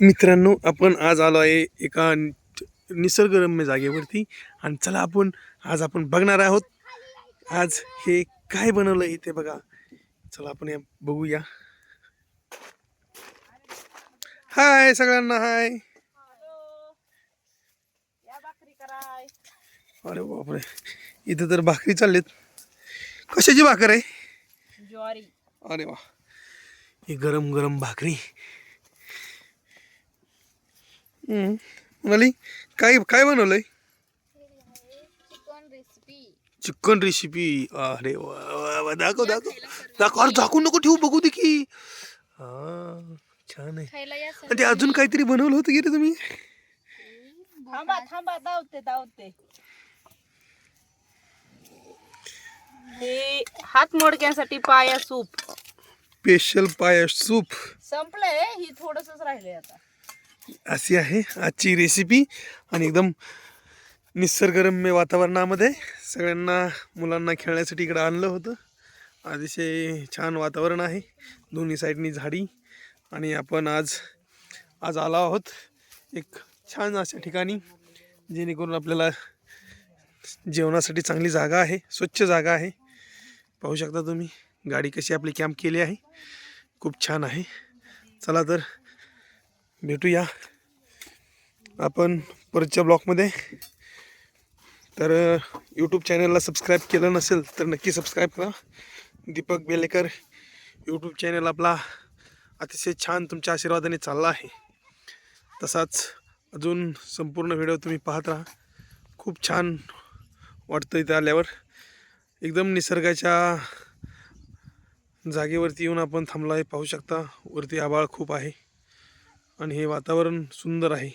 मित्रांनो आपण आज आलो आहे एका निसर्गरम्य जागेवरती. आणि चला आपण आज आपण बघणार आहोत आज हे काय बनवलं आहे ते बघा. चला आपण या बघूया. हाय सगळ्यांना हाय. अरे बापरे इथं तर भाकरी चाललेत. कशाची भाकर आहे? अरे वा. ही गरम गरम भाकरी. म्हणाली काय काय बनवलंय? चिकन रेसिपी चिकन रेसिपी अरे वा वा वा दाखव दाखव. दाखव अरे दाखवून नको ठेवू बघू दे की. हा छान आहे. खायला या आणि ते अजून काहीतरी बनवलं होतं की रे तुम्ही? थांबा थांबा धावते धावते हे हात मोडक्यासाठी पाया सूप. स्पेशल पाया सूप. संपलंय ही थोडस राहिले आता. अशी आहे आजची रेसिपी आणि एकदम निसर्गरम्य वातावरणामध्ये सगळ्यांना मुलांना खेळण्यासाठी इकडं आणलं होतं. अतिशय छान वातावरण आहे. दोन्ही साईडनी झाडी. आणि आपण आज आज आलो आहोत एक छान अशा ठिकाणी जेणेकरून आपल्याला जेवणासाठी चांगली जागा आहे स्वच्छ जागा आहे. पाहू शकता तुम्ही गाडी कशी आपली कॅम्प केली आहे. खूप छान आहे. चला तर भेटूया. आपण परतच्या ब्लॉकमध्ये तर यूट्यूब चॅनलला सबस्क्राईब केलं नसेल तर नक्की सबस्क्राईब करा. दीपक बेलेकर यूट्यूब चॅनल आपला अतिशय छान तुमच्या आशीर्वादाने चालला आहे. तसाच अजून संपूर्ण व्हिडिओ तुम्ही पाहत राहा. खूप छान वाटतं इथं आल्यावर. एकदम निसर्गाच्या जागेवरती येऊन आपण थांबला हे पाहू शकता. वरती आभाळ खूप आहे. आणि हे वातावरण सुंदर आहे.